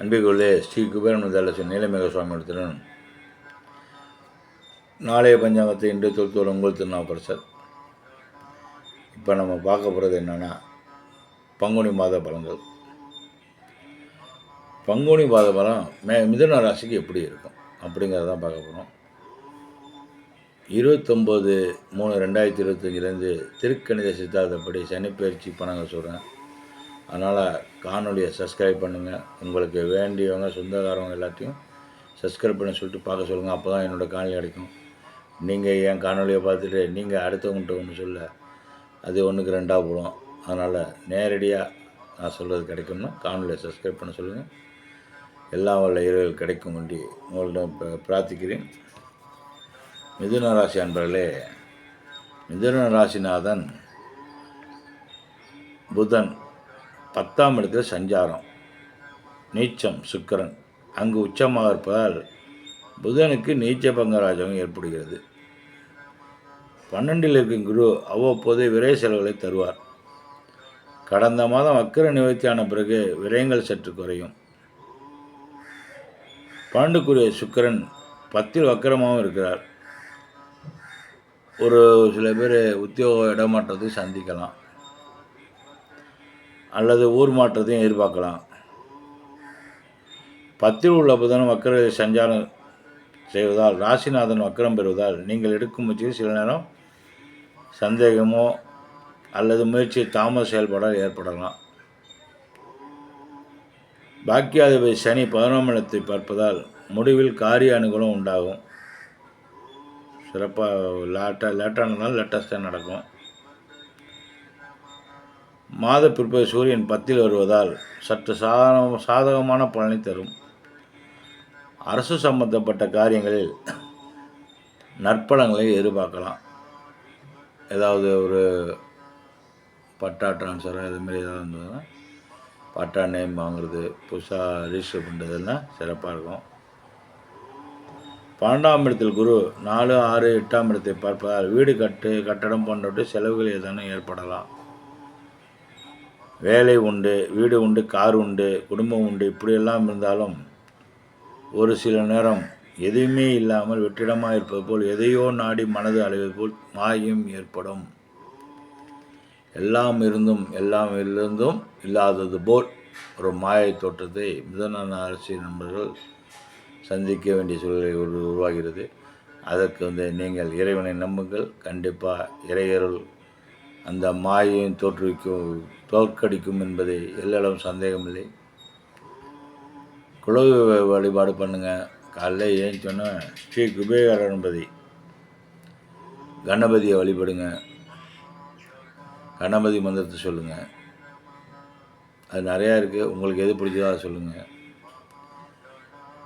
அன்பிற்குள்ளே ஸ்ரீ குபேரனுதலசன் நீலமேக சுவாமியிடத்துடன் நாளைய பஞ்சாங்கத்தை இன்று தொழுத்தோடு உங்கள் திருநாவுக்கரசர். இப்போ நம்ம பார்க்க போகிறது என்னென்னா பங்குனி மாத பலன்கள். பங்குனி மாத பலம் மே மிதுன ராசிக்கு எப்படி இருக்கும்? அப்படிங்கிறதான் பார்க்க போகிறோம் இருபத்தொம்போது மூணு ரெண்டாயிரத்தி இருபத்தஞ்சிலேருந்து திருக்கணித சித்தாந்தப்படி சனிப்பயிற்சி பணங்கள் சொல்கிறேன் அதனால் காணொலியை சப்ஸ்கிரைப் பண்ணுங்கள் உங்களுக்கு வேண்டியவங்க சொந்தக்காரவங்க எல்லாத்தையும் சப்ஸ்கிரைப் பண்ண சொல்லிட்டு பார்க்க சொல்லுங்கள் அப்போ தான் என்னோடய காணொலி கிடைக்கும். நீங்கள் என் காணொலியை பார்த்துட்டு நீங்கள் அடுத்தவங்கள்ட்ட ஒன்று சொல்ல அது ஒன்றுக்கு ரெண்டாக போடும். அதனால் நேரடியாக நான் சொல்கிறது கிடைக்கும்னா காணொலியை சப்ஸ்கிரைப் பண்ண சொல்லுங்கள் எல்லா வல்ல இரவுகள் கிடைக்கும் வேண்டி உங்கள்ட்ட இப்போ பிரார்த்திக்கிறேன். மிதுன ராசி அன்பர்களே மிதுன ராசிநாதன் புதன் பத்தாம் இடத்தில் சஞ்சாரம். நீச்சம் சுக்கிரன். அங்கு உச்சமாக இருப்பதால் புதனுக்கு நீச்ச பங்கராஜகம் ஏற்படுகிறது. பன்னெண்டில் இருக்கும் குரு அவ்வப்போது விரை செலவுகளை தருவார். கடந்த மாதம் அக்கிர நிவர்த்தியான பிறகு விரயங்கள் சற்று குறையும். பன்னெண்டுக்குரிய சுக்கரன் பத்தில் வக்கரமாகவும் இருக்கிறார். ஒரு சில பேர் உத்தியோக இடமாற்றத்தை சந்திக்கலாம். அல்லது ஊர் மாற்றத்தையும் எதிர்பார்க்கலாம். பத்தில் உள்ள புதனும் வக்கர சஞ்சாரம் செய்வதால் ராசிநாதன் வக்கரம் பெறுவதால் நீங்கள் எடுக்கும் முயற்சியில் சில நேரம் சந்தேகமோ அல்லது முயற்சி தாமத செயல்பாடால் ஏற்படலாம். பாக்கியாதிபதி சனி பதினொன்றாம் இடத்தை பார்ப்பதால் முடிவில் காரிய அனுகூலம் உண்டாகும். சிறப்பாக லேட்டாக லேட்டானதால் லேட்டஸ்ட்டாக நடக்கும். மாத பிற்பகுதி சூரியன் பத்தில் வருவதால் சற்று சாதக சாதகமான பலனை தரும். அரசு சம்பந்தப்பட்ட காரியங்களில் நற்பலங்களை எதிர்பார்க்கலாம். ஏதாவது ஒரு பட்டா ட்ரான்ஸ்ஃபர் இதுமாரி ஏதாவது இருந்ததுன்னா பட்டா நேம் வாங்குறது புதுசாக ரிஜிஸ்டர் பண்ணுறதெல்லாம் சிறப்பாக இருக்கும். பன்னெண்டாம் இடத்தில் குரு நாலு ஆறு எட்டாம் இடத்தை பார்ப்பதால் வீடு கட்டு கட்டடம் போன்றவற்றை செலவுகள் ஏதேனும் ஏற்படலாம். வேலை உண்டு வீடு உண்டு கார் உண்டு குடும்பம் உண்டு இப்படியெல்லாம் இருந்தாலும் ஒரு சில நேரம் எதுவுமே இல்லாமல் வெற்றிடமாக இருப்பது போல் எதையோ நாடி மனது அலைவது போல் மாயும் ஏற்படும். எல்லாம் இருந்தும் எல்லாம் இருந்தும் இல்லாதது போல் ஒரு மாயை தோற்றத்தை மிதன அரசியல் நண்பர்கள் சந்திக்க வேண்டிய சூழ்நிலை ஒரு உருவாகிறது. அதற்கு வந்து நீங்கள் இறைவனை நம்புங்கள். கண்டிப்பாக இறையருள் அந்த மாயையும் தோற்றுவிக்கும் தோற்கடிக்கும் என்பதை எல்லளவும் சந்தேகமில்லை. குலவு வழிபாடு பண்ணுங்கள் காலைல ஏன் சொன்னால் ஸ்ரீ குபேர கணபதி கணபதியை வழிபடுங்க. கணபதி மந்திரத்தை சொல்லுங்கள் அது நிறையா இருக்குது உங்களுக்கு எது பிடிச்சதோ அதை சொல்லுங்கள்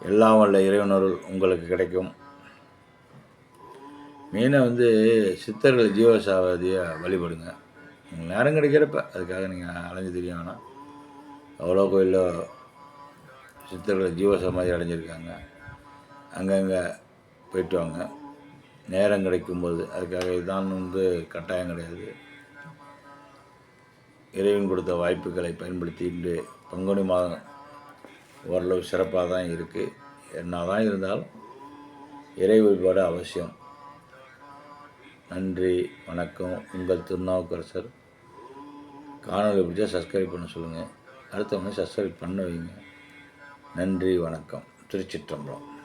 எல்லாம் வல்ல இறைவனருள் உங்களுக்கு கிடைக்கும். மெயினாக வந்து சித்தர்கள் ஜீவசாவதியாக வழிபடுங்க. உங்களுக்கு நேரம் கிடைக்கிறப்ப அதுக்காக நீங்கள் அலைஞ்சு தெரிய வேணாம். அவ்வளோ கோயிலில் சித்தர்கள் ஜீவசமாதி அடைஞ்சிருக்காங்க. அங்கங்கே போயிட்டு வாங்க. நேரம் கிடைக்கும்போது அதுக்காக இதுதான் வந்து கட்டாயம் கிடையாது. இறைவன் கொடுத்த வாய்ப்புகளை பயன்படுத்தி இன்று பங்குனி மாதம் ஓரளவு சிறப்பாக தான் இருக்குது என்ன தான் இருந்தாலும் இறை வழிபாடு அவசியம். நன்றி வணக்கம். உங்கள் திருநாவுக்கரசர். காணொலி பிடிச்சா சப்ஸ்கிரைப் பண்ண சொல்லுங்கள் அடுத்தவங்க சப்ஸ்கிரைப் பண்ண வைங்க. நன்றி வணக்கம். திருச்சிற்றம்பலம்.